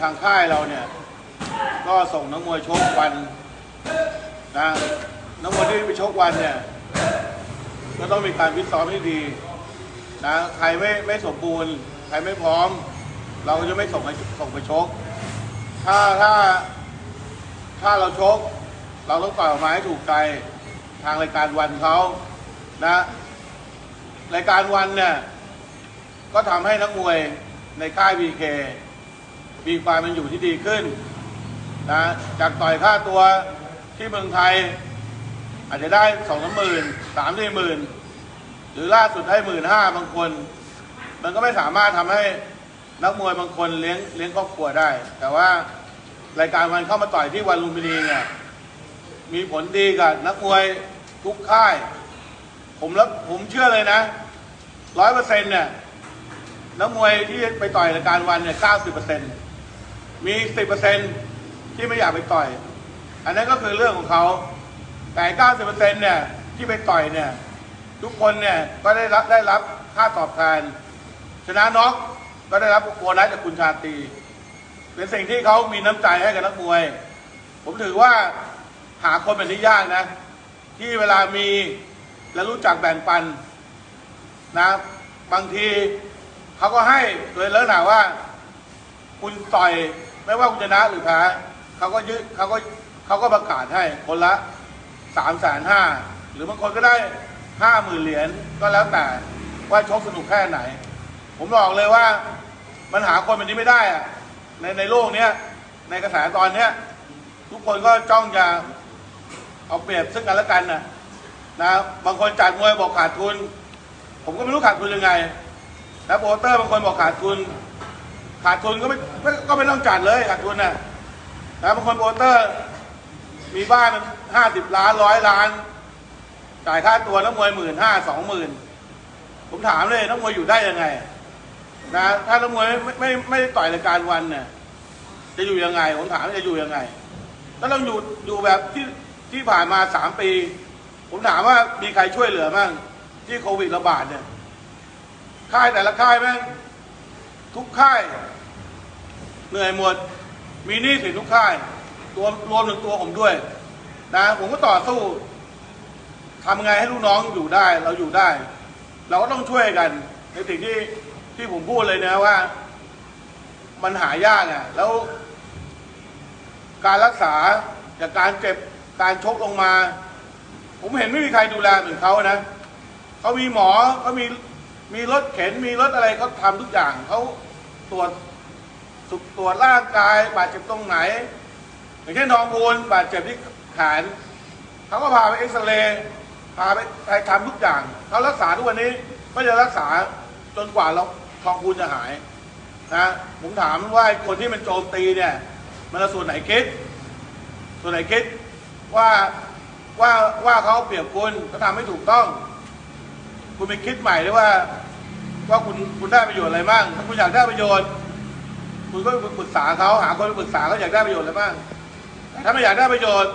ทางค่ายเราเนี่ย ก็ส่งนักมวยชกวันนะนักมวยที่ไปชกวันเนี่ย ก็ต้องมีการฟิตซ้อมที่ดีนะใครไม่ไม่สมบูรณ์ ใครไม่พร้อม เราก็จะไม่ส่งไปส่งไปชก ถ้าถ้าถ้าเราชก เราต้องต่อยออกมาให้ถูกใจทางรายการวันเขานะรายการวันเนี่ยก็ทำให้นักมวยในค่ายบีเค มีความเป็นอยู่ที่ดีขึ้นนะจากต่อยค่าตัวที่เมืองไทย อาจจะได้สองสามหมื่นสามสี่หมื่นหรือล่าสุดให้หมื่นห้าบางคน มันก็ไม่สามารถทำให้นักมวยบางคนเลี้ยงเลี้ยงครอบครัวได้ แต่ว่ารายการวันเข้ามาต่อยที่วันลุมพินีเนี่ยมีผลดีกับนักมวยทุกค่าย ผมรับผมเชื่อเลยนะร้อยเปอร์เซ็นต์เนี่ยนักมวยที่ไปต่อยรายการวันเนี่ยเก้าสิบเปอร์เซ็นต์ มีสิบเปอร์เซ็นที่ไม่อยากไปต่อย อันนั้นก็คือเรื่องของเขาแต่เก้าสิบเปอร์เซ็นเนี่ยที่ไปต่อยเนี่ยทุกคนเนี่ยก็ได้รับได้รับค่าตอบแทนชนะน็อกก็ได้รับโบนัสจากคุณชาตีเป็นสิ่งที่เขามีน้ำใจให้กับนักมวย ผมถือว่าหาคนแบบนี้ยากนะ ที่เวลามีและรู้จักแบ่งปันนะ บางทีเขาก็ให้โดยเลิกหนาว่า คุณต่อย ไม่ว่าคุณชนะหรือแพ้เขาก็ยึดเขาก็เขาก็ประกาศให้คนละสามแสนห้าหรือบางคนก็ได้ห้าหมื่นเหรียญก็แล้วแต่ว่าชกสนุกแค่ไหน ผมบอกเลยว่ามันหาคนแบบนี้ไม่ได้อะในในโลกเนี้ยในกระแสตอนเนี้ย ทุกคนก็จ้องจะเอาเปรียบซึ่งกันและกันนะนะบางคนจัดมวยบอกขาดทุน ผมก็ไม่รู้ขาดทุนยังไงนะโปรเตอร์บางคนบอกขาดทุน ขาดทุนก็ไม่ก็ไม่ต้องจัดเลยขาดทุนนะนะบางคนโปรเตอร์ มีบ้านห้าสิบล้านร้อยล้าน จ่ายค่าตัวนักมวยหมื่นห้าสองหมื่นผมถามเลยนักมวยอยู่ได้ยังไง นะถ้านักมวยไม่ไม่ไม่ได้ต่อยรายการวันเนี่ยจะอยู่ยังไง ผมถามจะอยู่ยังไงก็ต้องอยู่อยู่แบบที่ที่ผ่านมาสามปี ผมถามว่ามีใครช่วยเหลือบ้างที่โควิดระบาดเนี่ยค่ายแต่ละค่ายแม่ง ทุกค่ายเหนื่อยหมด มีหนี้สินทุกค่าย ตัวรวมถึงตัวผมด้วย นะ ผมก็ต่อสู้ทำไงให้ลูกน้องอยู่ได้ เราอยู่ได้ เราก็ต้องช่วยกัน ในสิ่งที่ที่ผมพูดเลยนะว่า มันหายากอะ แล้ว การรักษาจากการเจ็บการชกลงมา ผมเห็นไม่มีใครดูแลเหมือนเขานะเขามีหมอเขามี มีรถเข็นมีรถอะไรเขาทำทุกอย่างเขาตรวจสุขตรวจร่างกาย บาดเจ็บตรงไหน อย่างเช่นทองพูนบาดเจ็บที่แขนเขาก็พาไปเอ็กซเรย์พาไปไปทำทุกอย่างเขารักษาทุกวันนี้ก็จะรักษาจนกว่าเราทองพูนจะหายนะผมถามว่าคนที่มันโจมตีเนี่ย มันส่วนไหนคิด ส่วนไหนคิดว่าว่าว่าเขาเปรียบคุณเขาทำไม่ถูกต้อง คุณไปคิดใหม่ด้วยว่า ว่าคุณคุณได้ประโยชน์อะไรบ้างถ้าคุณอยากได้ประโยชน์ คุณก็ไปปรึกษาเขาหาคนไปปรึกษาเขาอยากได้ประโยชน์อะไรบ้างแต่ถ้าไม่อยากได้ประโยชน์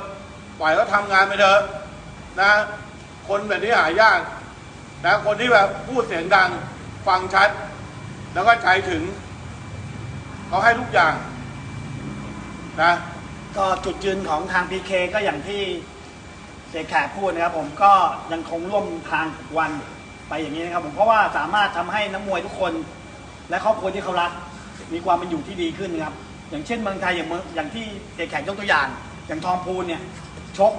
ปล่อยเขาทำงานไปเถอะนะ คนแบบนี้หายากนะคนที่แบบพูดเสียงดังฟังชัด แล้วก็ใจถึงเขาให้ทุกอย่างนะก็จุดยืนของทาง PK ก็อย่างที่เสกแขกพูดนะครับผมก็ยังคงร่วมทางกับวัน ไปอย่างนี้นะครับผมเพราะว่าสามารถทำให้นักมวยทุกคน และครอบครัวที่เขารัก มีความเป็นอยู่ที่ดีขึ้นนะครับ อย่างเช่นเมืองไทยอย่างเมืองอย่างที่เสกแขกยกตัวอย่าง อย่างทองพูนเนี่ยชก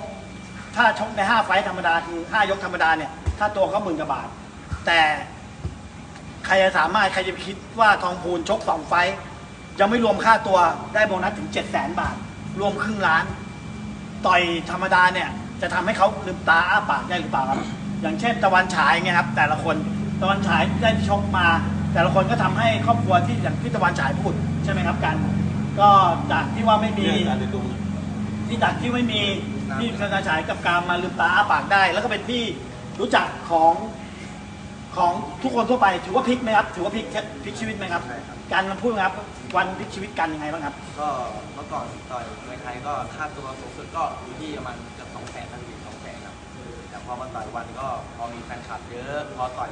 ถ้าชกใน 5 ไฟธรรมดาคือ 5 ยกธรรมดาเนี่ยค่าตัวเขาหมื่นกว่าบาท แต่ใครจะสามารถใครจะคิดว่าทองพูนชก 2 ไฟยังไม่รวมค่าตัวได้โบนัสถึง 7 0 0 0 0 0 บาท รวมครึ่งล้าน ต่อยธรรมดาเนี่ยจะทำให้เขาลืมตาอ้าปากได้หรือเปล่าครับ อย่างเช่นตะวันฉายเงี้ยครับแต่ละคนตะวันฉายได้ชกมา แต่ละคนก็ทำให้ครอบครัวที่อย่างที่ตะวันฉายพูดใช่ไหมครับกันก็จากที่ว่าไม่มีที่จากที่ไม่มีที่กระฉายกับการมาลืมตาอ้าปากได้ แล้วก็เป็นที่รู้จักของของทุกคนทั่วไปถือว่าพลิกไหมครับถือว่าพลิกพลิกชีวิตไหมครับใช่ครับการมาพูดไหมครับ วันพลิกชีวิตกันยังไงบ้างครับ ก็เมื่อก่อนต่อยมวยไทยก็ค่าตัวสูงสุดก็อยู่ที่ประมาณเกือบสองแสนทันทีสอง แสนครับแต่พอมาต่อยวันก็พอมีแฟนคลับเยอะ พอต่อย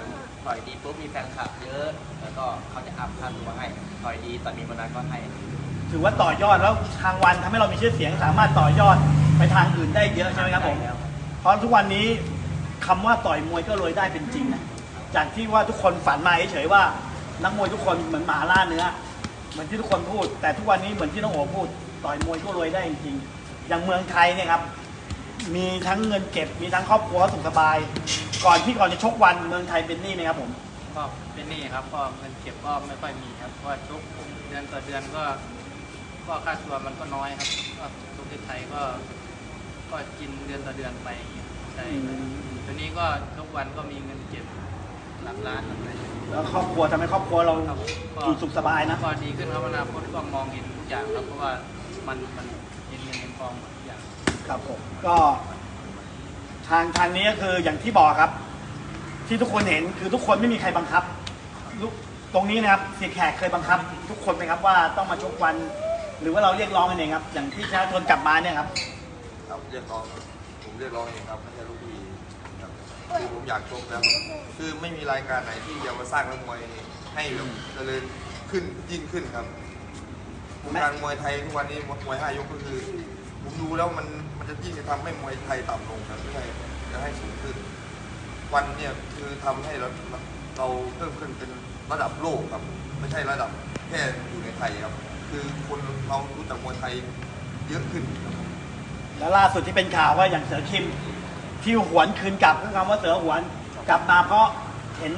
ต่อยดีปุ๊บมีแฟนคลับเยอะ แล้วก็เขาจะอัพค่าตัวให้ต่อยดีต่อยมีโบนัสก็ให้ ถือว่าต่อยอดแล้วทางวันทำให้เรามีชื่อเสียงสามารถต่อยอดไปทางอื่นได้เยอะใช่ไหมครับผมใช่แล้วเพราะทุกวันนี้คำว่าต่อยมวยก็รวยได้เป็นจริงนะจากที่ว่าทุกคนฝันมาเฉยๆว่า นักมวยทุกคนเหมือนหมาล่าเนื้อ เหมือนที่ทุกคนพูด แต่ทุกวันนี้เหมือนที่น้องโอพูด ต่อยมวยก็รวยได้จริงๆอย่างเมืองไทยเนี่ยครับ มีทั้งเงินเก็บ มีทั้งครอบครัวสุขสบาย ก่อนที่ก่อนจะชกวันเมืองไทยเป็นหนี้ไหมครับผม ก็เป็นหนี้ครับก็เงินเก็บก็ไม่ค่อยมีครับเพราะว่าทุกเดือนต่อเดือนก็ ก็ค่าตัวมันก็น้อยครับก็ทุกที่ไทยก็ ก็กินเดือนต่อเดือนไปอย่างเงี้ยใช่ครับทีนี้ก็ทุกวันก็มีเงินเก็บหลักล้านอะไรอย่างเงี้ยแล้วครอบครัวทำให้ครอบครัวเราครับก็อยู่สุขสบายนะ ก็ดีขึ้นครับอนาคตก็มองเห็นทุกอย่างครับเพราะว่ามันมันเห็นเงินเห็นทองหมดทุกอย่าง ครับผมก็ทางทางนี้ก็คืออย่างที่บอกครับ ที่ทุกคนเห็นคือทุกคนไม่มีใครบังคับลุตรงนี้นะครับเสียแขกเคยบังคับ ทุกคนไหมครับว่าต้องมาชกวัน หรือว่าเราเรียกร้องกันเองครับ อย่างที่ชาชนกลับมาเนี่ยครับครับเรียกร้องครับผมเรียกร้องเองครับไม่ใช่ลูกพี่ครับคือผมอยากชกแล้วครับคือไม่มีรายการไหนที่จะมาสร้างนักมวยให้แบบเจริญขึ้นยิ่งขึ้นครับวงการมวยไทยทุกวันนี้มวยห้ายกก็คือผมดูแล้วมัน มันจะยิ่งจะทำให้มวยไทยต่ำลงครับไม่ใช่จะให้สูงขึ้น วันเนี่ยคือทำให้เราเราเพิ่มขึ้นเป็นระดับโลกครับ ไม่ใช่ระดับแค่อยู่ในไทยครับ คือคนเรารู้จักมวยไทยเยอะขึ้นครับแล้วล่าสุดที่เป็นข่าวว่าอย่างเสือคิมที่หวนคืนกลับคือคำว่าเสือหวนกลับมาเพราะเห็น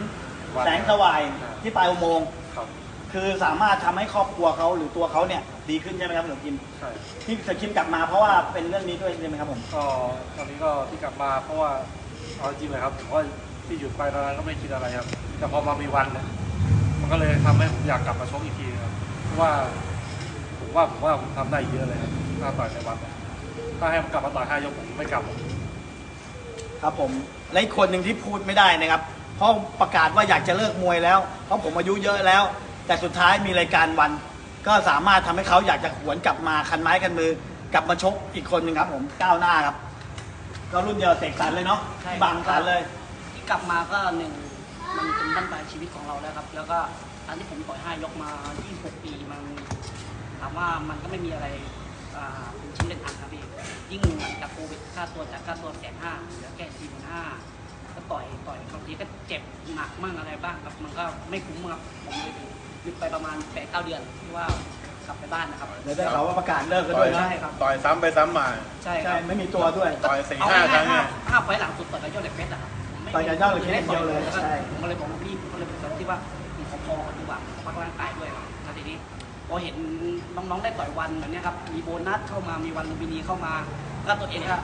แสงสว่างที่ปลายอุโมงค์ครับ คือสามารถทำให้ครอบครัวเขาหรือตัวเขาเนี่ย ดีขึ้นใช่ไหมครับเสือคิมใช่ที่เสือคิมกลับมาเพราะว่าเป็นเรื่องนี้ด้วยใช่ไหมครับผมก็ตอนนี้ก็ที่กลับมาเพราะว่าเอาจริงเลยครับผมว่าที่หยุดไปตอนนั้นก็ไม่คิดอะไรครับ แต่พอมามีวันเนี่ยมันก็เลยทำให้ผมอยากกลับมาชกอีกทีครับเพราะว่าผมว่าผมว่าผมทำได้เยอะเลยครับถ้าต่อยในวันเนี่ยถ้าให้ผมกลับมาต่อยห้ายกผมไม่กลับหรอก ครับผมและอีกคนหนึ่งที่พูดไม่ได้นะครับ เพราะประกาศว่าอยากจะเลิกมวยแล้ว เพราะผมอายุเยอะแล้ว แต่สุดท้ายมีรายการวัน ก็สามารถทำให้เขาอยากจะหวนกลับมาคันไม้คันมือกลับมาชกอีกคนหนึ่งครับ ผมก้าวหน้าครับ ก็รุ่นเดียวเสกสรรเลยเนาะใช่บางสรรเลย ที่กลับมาก็หนึ่งมันเป็นบ้านปลายชีวิตของเราแล้วครับ แล้วก็อันที่ผมต่อยห้ายกมา 26 ปีมันถามว่ามันก็ไม่มีอะไรอ่าเป็นชิ้นเป็นอันครับพี่ยิ่งหลังจากโควิดค่าตัวจากค่าตัวแสนห้าเหลือแค่สี่พันห้าก็ต่อยต่อยบางทีก็เจ็บหนักมั่งอะไรบ้างครับมันก็ไม่คุ้มครับผมเลย หยุดไปประมาณแปดเก้าเดือนที่ว่ากลับไปบ้านนะครับ แล้วได้ข่าวว่าประกาศเลิกกันด้วยนะใช่ครับ ต่อยซ้ำไปซ้ำมา ใช่คใช่รับไม่มีตัวด้วย ต่อยสี่เอาห้าครั้ง่างยๆเนี่ห้ายห้าไฟล์หลังสุดต่อยกับยอดเหล็กเพชรอะครับผมไม่ต่อยกับยอดเหล็กเพชรอย่างเดียวเลยแวก็ใช่ ผมก็เลยบอกว่าพี่ผมก็เลยเป็นที่ว่าผมขอพอกันดีกว่าพักร่างกายด้วยครับแล้วทีนี้พอเห็นน้องๆได้ต่อยวันแบบเนี้ยครับมีโบนัสเข้ามามีวันลุมพินีเข้ามาแล้วตัวเองก็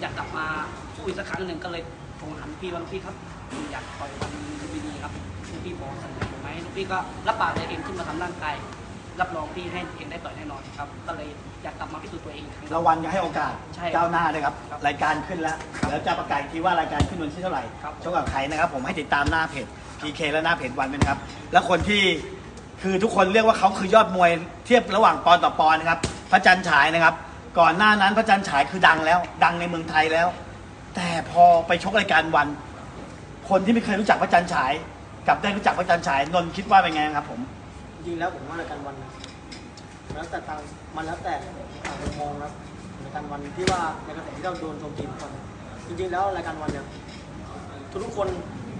อยากกลับมาสู้อีกสักครั้งหนึ่งก็เลยโทรหาลูกพี่ว่าลูกพี่ครับผมอยากต่อยวันลุมพินีครับ ลูกพี่บอกเสนอผมไหมลูกพี่ก็รับปากเลยเองขึ้นมาทำร่างกายรับรองพี่ให้เองได้ต่อยแน่นอนครับ ก็เลยอยากกลับมาพิสูจน์ตัวเองอีกครั้งแล้ววันก็ให้โอกาสใช่ครับก้าวหน้าด้วยครับ ครับรายการขึ้นแล้วแล้วจะประกาศอีกทีว่ารายการขึ้นวันที่เท่าไหร่ครับชกกับใครนะครับ ผมให้ติดตามหน้าเพจ PK และหน้าเพจวันเป็นครับ แล้วคนที่คือทุกคนเรียกว่าเขาคือยอดมวยเทียบระหว่างปอนต่อปอนนะครับ พระจันทร์ฉายนะครับ ก่อนหน้านั้นพระจันทร์ฉายคือดังแล้ว ดังในเมืองไทยแล้ว แต่พอไปชกรายการวัน คนที่ไม่เคยรู้จักพระจันทร์ฉาย กลับได้รู้จักพระจันทร์ฉายนนท์คิดว่าเป็นไงครับผม จริงแล้วผมว่ารายการวันนะแล้วแต่ทางมันแล้วแต่ต่างมุมมองครับรายการวันที่ว่าในกระแสที่เราโดนโจมตีทุกคนจริง ๆ แล้วรายการวันเนี่ยทุกๆคน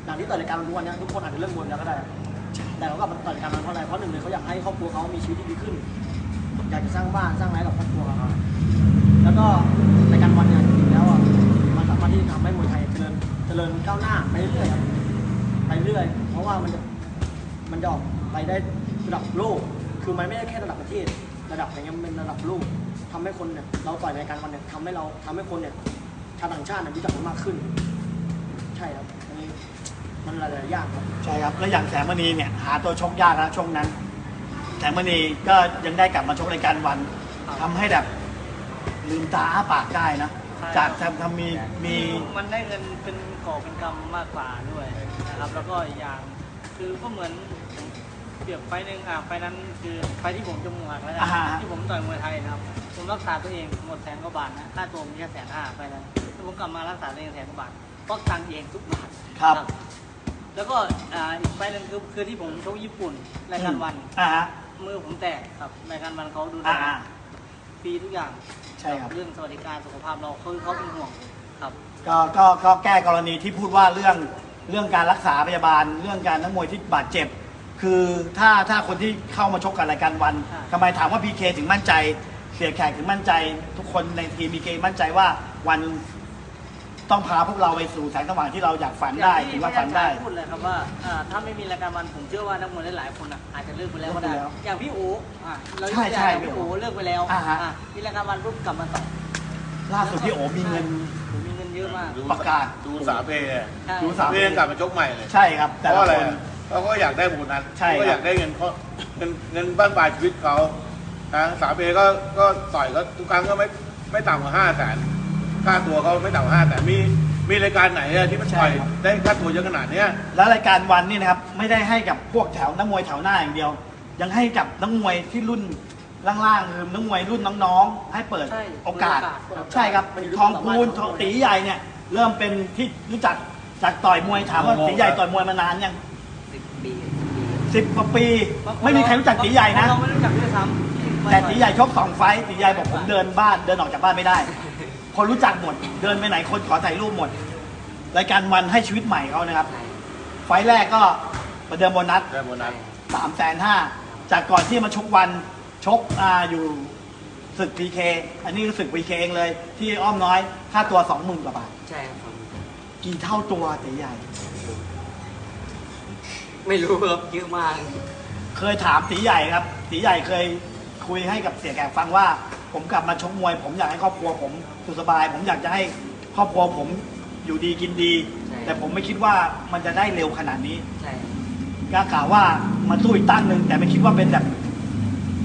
หลังที่ต่อรายการวันทุกวันเนี่ยทุกคนอาจจะเลิกมวยแล้วก็ได้ แต่เขากลับมาต่อรายการวันเพราะอะไรเพราะหนึ่งเลยเขาอยากให้ครอบครัวเขามีชีวิตที่ดีขึ้นอยากจะสร้างบ้านสร้างอะไรกับครอบครัวเขาแล้วก็รายการวันเนี่ยจริงๆแล้วอะมันสามารถที่จะทำให้มวยไทยเจริญเจริญก้าวหน้าไปเรื่อยๆ ไปเรื่อย เพราะว่ามันจะมันจะออกไปได้ระดับโลก คือมันไม่ได้แค่ระดับประเทศ ระดับอย่างเงี้ยมันเป็นระดับโลกทำให้คนเนี่ยเราต่อยรายการวันเนี่ยทำให้เราทำให้คนเนี่ยชาวต่างชาติเนี่ยรู้จักเรามากขึ้น ใช่ครับอันนี้มันหลายๆอย่างครับใช่ครับ แล้วอย่างแสงมณีเนี่ยหาตัวชกยากนะช่วงนั้น แสงมณีก็ยังได้กลับมาชกรายการวันทำให้แบบลืมตาอ้าปากได้นะใช่ จากทำทำมีมีมันได้เงินเป็นก่อเป็นกำมากกว่าด้วยนะครับ แล้วก็อีกอย่างคือก็เหมือนเปรียบไฟล์หนึ่งอะไฟล์นั้นคือไฟล์ที่ผมจมูกหักแล้วกัอ่าฮะนที่ผมต่อยมวยไทยนะครับ ผมรักษาตัวเองหมดแสนกว่าบาทนะค่าตัวมีแค่แสนห้าไฟล์นั้นแล้วผมกลับมารักษาตัวเองแสนกว่าบาทต้องตังค์เองทุกบาทครับ แล้วก็อ่าอีกไฟล์หนึงคือคือที่ผมชกญี่ปุ่นรายการวันอ่าฮะมือผมแตกครับรายการวันเขาดูแลอ่าฟรีทุกอย่าง ใช่ครับ เรื่องสวัสดิการสุขภาพเราคือเขาเป็นห่วงครับก็ก็ก็แก้กรณีที่พูดว่าเรื่องเรื่องการรักษาพยาบาล เรื่องการนักมวยที่บาดเจ็บ คือถ้าถ้าคนที่เข้ามาชกกันรายการวันค่ะทำไมถามว่าพีเคถึงมั่นใจ เสียแขกถึงมั่นใจ ทุกคนในทีมพีเคมั่นใจว่าวัน ต้องพาพวกเราไปสู่แสงสว่างที่เราอยากฝันได้อย่ถึงงที่ว่าฝันได้พี่อาจารย์พูดเลยครับว่าอ่าถ้าไม่มีรายการวันผมเชื่อว่านักมวยหลายๆคนอะอาจจะเลิกไปแล้วก็ได้เลิกไปแล้วอย่างพี่อู๋อะเราใช่ใช่อย่างพี่อู๋เลิกไปแล้วอ่าฮะ อะมีรายการวันปุ๊บกลับมาต่อล่าสุดพี่โอมีเงิน ผมมีเงินเยอะมากดูประกาศ ดูสาเพย์อะใช่ดูสาเพย์ยังกลับมาชกใหม่เลยใช่ครับ แต่เพราะละอะไรคน อะเขาก็อยากได้โบนัสใช่เขาก็ครับอยากได้เงินเขาเงินเงินบ้านปลายชีวิตเขานะสาเพย์ก็ก็ต่อยก็ทุกครั้งก็ไม่ไม่ต่ำกว่าห้าแสน ค่าตัวเขาไม่ต่ำกว่าห้าแต่มีมีรายการไหนอะที่มันต่อยได้ค่าตัวเยอะขนาดเนี้ย แล้วรายการวันนี่นะครับไม่ได้ให้กับพวกแถวนักมวยแถวหน้าอย่างเดียว ยังให้กับนักมวยที่รุ่นล่างๆคือนักมวยรุ่นน้องๆ ให้เปิดใช่โอกาส เปิดโอกาสใช่ครับมันอยู่ที่ทองพูนความสามารถทองตีใหญ่เนี่ยเริ่มเป็นที่รู้จักจากต่อยมวยถามว่าโอ้โหตีใหญ่ต่อยมวยมานานยังสิบปีสิบกว่าปี ไม่มีใครรู้จักตีใหญ่นะ เราไม่รู้จักด้วยซ้ำแต่ตีใหญ่ชกสองไฟต์ตีใหญ่บอกผมเดินบ้านเดินออกจากบ้านไม่ได้ คนรู้จักหมด เดินไปไหนคนขอถ่ายรูปหมด รายการวันให้ชีวิตใหม่เขานะครับ ไฟต์แรกก็ประเดิมโบนัสได้โบนัสสามแสนห้าจากก่อนที่มาชกวันชกอ่าอยู่ศึกพีเคอันนี้คือศึกพีเคเองเลย ที่อ้อมน้อยค่าตัวสองหมื่นกว่าบาท ใช่ครับกี่เท่าตัวตีใหญ่ ไม่รู้ครับเยอะมาก เคยถามตีใหญ่ครับตีใหญ่เคยคุยให้กับเสียแขกฟังว่า ผมกลับมาชกมวย ผมอยากให้ครอบครัวผมสุขสบาย ผมอยากจะให้ครอบครัวผมอยู่ดีกินดี ใช่ แต่ผมไม่คิดว่ามันจะได้เร็วขนาดนี้ใช่ ก็กล่าวว่ามันสู้อีกตั้งหนึ่งแต่ไม่คิดว่าเป็นแบบ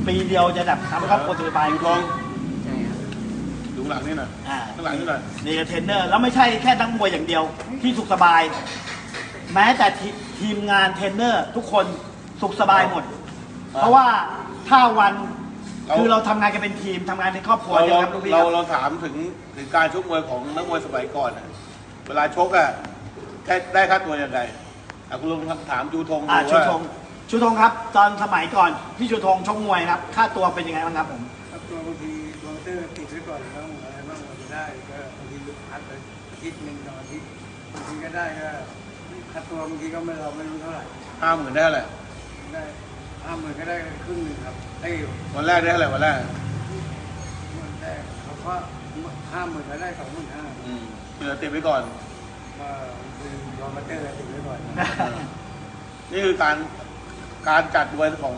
ปีเดียวจะแบบทำให้ครอบครัวสุขสบาย ดูทงใช่ครับ ดูหลังนี่หน่อยอ่า ข้างหลังนี่หน่อยนี่ก็เทรนเนอร์แล้วไม่ใช่แค่นักมวยอย่างเดียวที่สุขสบาย แม้แต่ทีทีมงานเทรนเนอร์ทุกคนสุขสบายหมด เพราะว่าถ้าวันเรา คือเราทำงานกันเป็นทีมทำงานเป็นครอบครัวเราเนี่ยเราครับลูกพี่เราครับเราถามถึงถึงการชกมวยของนักมวยสมัยก่อนอะเวลาชกอะได้ได้ค่าตัวยังไงอะคุณลุงถามจูทงดูอ่าชูว่าธงชูธงครับ ตอนสมัยก่อนพี่ชูธงชกมวยครับ ค่าตัวเป็นยังไงบ้างครับผมครับตัวบางทีโปรโมเตอร์ติดไว้ก่อนแล้วอะไรบ้างเราจะได้ก็บางทีพักไปอาทิตย์หนึ่งสองอาทิตย์บางทีก็ได้ก็ค่าตัวบางทีก็ไม่เราไม่รู้เท่าไหร่ห้าหมื่นได้แหละได้ ห้าหมื่นก็ได้ครึ่งหนึ่งครับไอ้วันแรกได้เท่าไหร่วันแรกวันแรกเขาก็ห้าหมื่นก็ได้สองหมื่นห้าอืมเหลือติดไว้ก่อนก็คือโปรโมเตอร์ติดไว้ก่อนนี่คือการการจัดมวยของ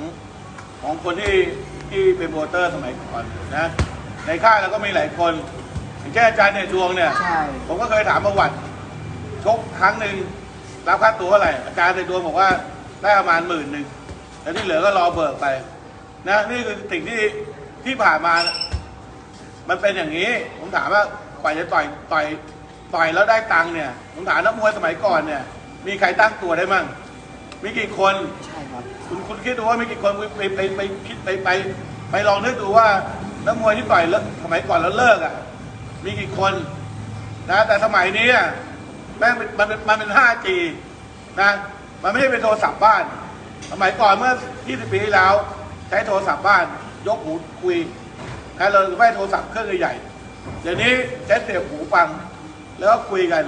ของคนที่ที่เป็นโปรโมเตอร์สมัยก่อนนะในค่ายเราก็มีหลายคนอย่างเช่นอาจารย์เนี่ยดวงเนี่ยใช่ผมก็เคยถามประวัติชกครั้งหนึ่งรับค่าตัวเท่าไหร่อาจารย์ในดวงบอกว่าได้ประมาณหมื่นหนึ่ง แล้วที่เหลือก็รอเบิกไป นะนี่คือสิ่งที่ที่ผ่านมา มันเป็นอย่างนี้ ผมถามว่ากว่าจะต่อยต่อยต่อยแล้วได้ตังค์เนี่ยผมถามนักมวยสมัยก่อนเนี่ย มีใครตั้งตัวได้มั่งมีกี่คนใช่ครับคุณคุณคิดดูว่ามีกี่คนไปไปไปไปคิดไปไป ไปลองนึกดูว่านักมวยที่ต่อยเลิกสมัยก่อนแล้วเลิกอะ มีกี่คน นะ แต่สมัยนี้อะแม่งเป็นมันเป็นมันเป็น 5G นะ มันไม่ใช่เป็นโทรศัพท์บ้าน สมัยก่อนเมื่อ 20 ปีที่แล้ว ใช้โทรศัพท์บ้านยกหูคุยนะเราไม่ใช่โทรศัพท์เครื่องใหญ่เดี๋ยวนี้ใช้เสียบหูฟัง แล้วก็คุยกัน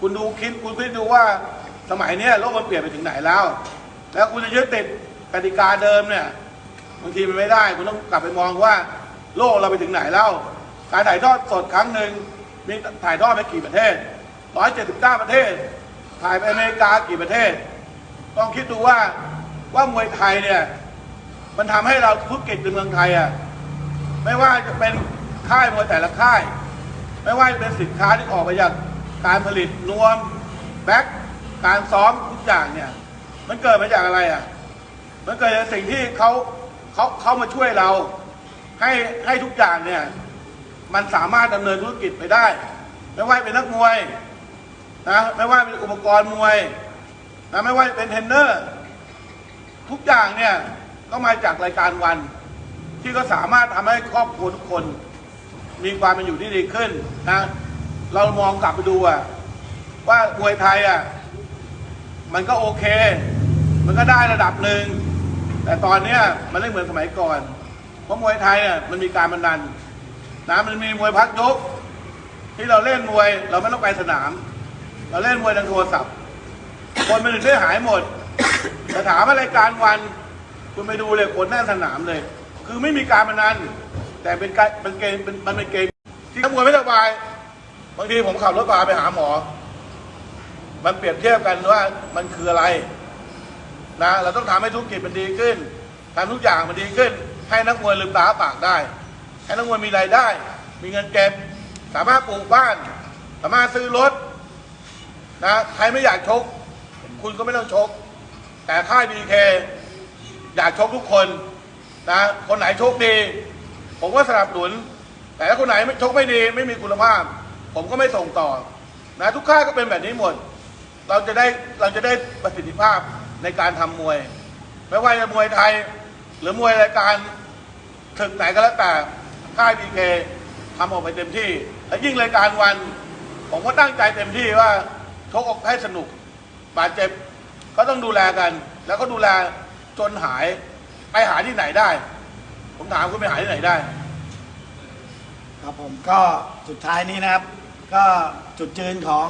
คุณดูคิดคุณคิดดูว่าสมัยนี้โลกมันเปลี่ยนไปถึงไหนแล้ว แล้วคุณจะยึดติดกติกาเดิมเนี่ยบางทีมันไม่ได้ คุณต้องกลับไปมองว่าโลกเราไปถึงไหนแล้ว การถ่ายทอดสดครั้งหนึ่งมีถ่ายทอดไปกี่ประเทศ 179 ประเทศ ถ่ายไปอเมริกากี่ประเทศ ต้องคิดดูว่า ว่ามวยไทยเนี่ย มันทำให้เราธุรกิจในเมืองไทยอะไม่ว่าจะเป็นค่ายมวยแต่ละค่าย ไม่ว่าจะเป็นสินค้าที่ออกมาจากการผลิตนวมแบ็คการซ้อมทุกอย่างเนี่ย มันเกิดมาจากอะไรอะ มันเกิดจากสิ่งที่เขาเขาเขามาช่วยเรา ให้ให้ทุกอย่างเนี่ย มันสามารถดำเนินธุรกิจไปได้ ไม่ว่าเป็นนักมวยนะไม่ว่าเป็นอุปกรณ์มวยนะไม่ว่าเป็นเทรนเนอร์ ทุกอย่างเนี่ยก็มาจากรายการวัน ที่ก็สามารถทำให้ครอบครัวทุกคน มีความเป็นอยู่ที่ดีขึ้นนะเรามองกลับไปดูอะว่ามวยไทยอะมันก็โอเค มันก็ได้ระดับหนึ่งแต่ตอนเนี้ยมันไม่เหมือนสมัยก่อน เพราะมวยไทยอะมันมีการบันนันนะมันมีมวยพักยก ที่เราเล่นมวย เราไม่ต้องไปสนาม เราเล่นมวยทางโทรศัพท์ คนมันถึงได้หายหมด แต่ถามว่ารายการวัน คุณไปดูเลยคนหน้าสนามเลย คือไม่มีการพนันแต่เป็นการเป็นเกมเป็นมันเป็นเกม ที่นักมวยไม่สบาย บางทีผมขับรถพาไปหาหมอ มันเปรียบเทียบกันว่ามันคืออะไรนะเราต้องทำให้ธุรกิจมันดีขึ้นทำทุกอย่างมันดีขึ้น ให้นักมวยลืมตาอ้าปากได้ ให้นักมวยมีรายได้ มีเงินเก็บ สามารถปลูกบ้าน สามารถซื้อรถนะใครไม่อยากชก คุณก็ไม่ต้องชก แต่ค่ายบีเคอยากชกทุกคนนะคนไหนชกดี ผมก็สนับสนุน แต่ถ้าคนไหนไม่ชกไม่ดี ไม่มีคุณภาพ ผมก็ไม่ส่งต่อนะทุกค่ายก็เป็นแบบนี้หมด เราจะได้เราจะได้ประสิทธิภาพในการทำมวย ไม่ว่าจะมวยไทย หรือมวยรายการถึกไหนก็แล้วแต่ค่ายบีเคทำออกไปเต็มที่ และยิ่งรายการวัน ผมก็ตั้งใจเต็มที่ว่าชกออกให้สนุกบาดเจ็บ ก็ต้องดูแลกัน แล้วก็ดูแลจนหายไปหาที่ไหนได้ ผมถามคุณไปหาที่ไหนได้ ครับผมก็สุดท้ายนี้นะครับ ก็จุดยืนของ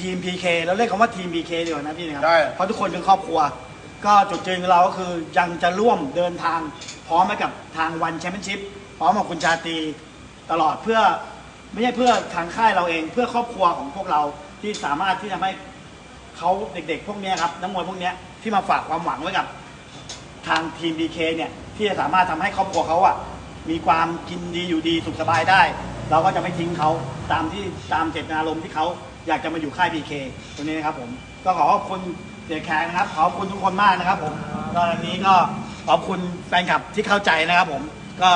ทีม PK เราเรียกคำว่าทีม PK ดีกว่านะพี่นะครับ ได้ เพราะทุกคนเป็นครอบครัว ก็จุดยืนของเราก็คือยังจะร่วมเดินทางพร้อมไปกับทางวันแชมเปี้ยนชิพพร้อมกับคุณชาตรีตลอดเพื่อไม่ใช่เพื่อทางค่ายเราเอง เพื่อครอบครัวของพวกเราที่สามารถที่จะให้ เขาเด็กๆ พวกเนี้ยครับนักมวยพวกเนี้ยที่มาฝากความหวังไว้กับ ทางทีม BK เนี่ยที่จะสามารถทำให้ครอบครัวเขาอะมีความกินดีอยู่ดีสุขสบายได้ เราก็จะไม่ทิ้งเขาตามที่ตามเจตนารมณ์ที่เขาอยากจะมาอยู่ค่าย BK ตรงนี้นะครับผมก็ขอขอบคุณเสียแขกนะครับขอบคุณทุกคนมากนะครับผมตอนนี้ก็ขอบคุณแฟนคลับที่เข้าใจนะครับผมก็